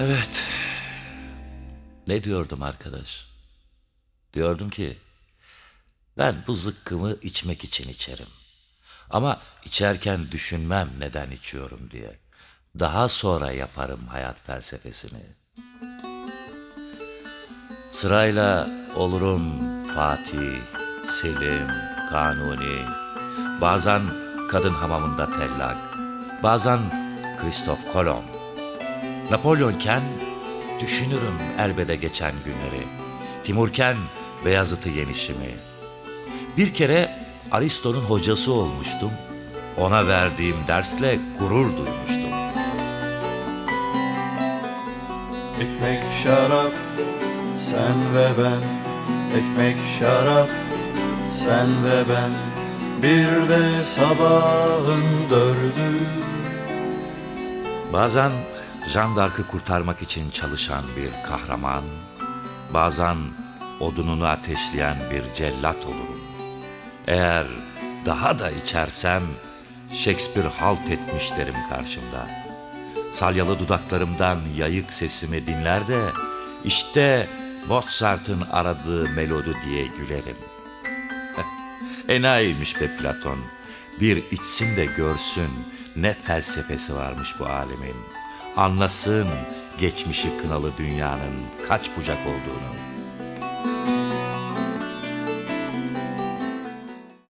Evet. Ne diyordum arkadaş? Diyordum ki ben bu zıkkımı içmek için içerim. Ama içerken düşünmem neden içiyorum diye. Daha sonra yaparım hayat felsefesini. Sırayla olurum Fatih, Selim, Kanuni, bazen kadın hamamında tellak, bazen Kristof Kolomb. Napolyonken düşünürüm elbede geçen günleri. Timurken Beyazıt'ı yenişimi. Bir kere Aristo'nun hocası olmuştum. Ona verdiğim dersle gurur duymuştum. Ekmek şarap sen ve ben Ekmek şarap sen ve ben Bir de sabahın dördü Bazen Jean d'Arc'ı kurtarmak için çalışan bir kahraman, bazen odununu ateşleyen bir cellat olurum. Eğer daha da içersem Shakespeare halt etmiş derim karşımda. Salyalı dudaklarımdan yayık sesimi dinler de işte Mozart'ın aradığı melodi diye gülerim. Enayiymiş be Platon. Bir içsin de görsün ne felsefesi varmış bu alemin. Anlasın geçmişi kınalı dünyanın kaç bucak olduğunu.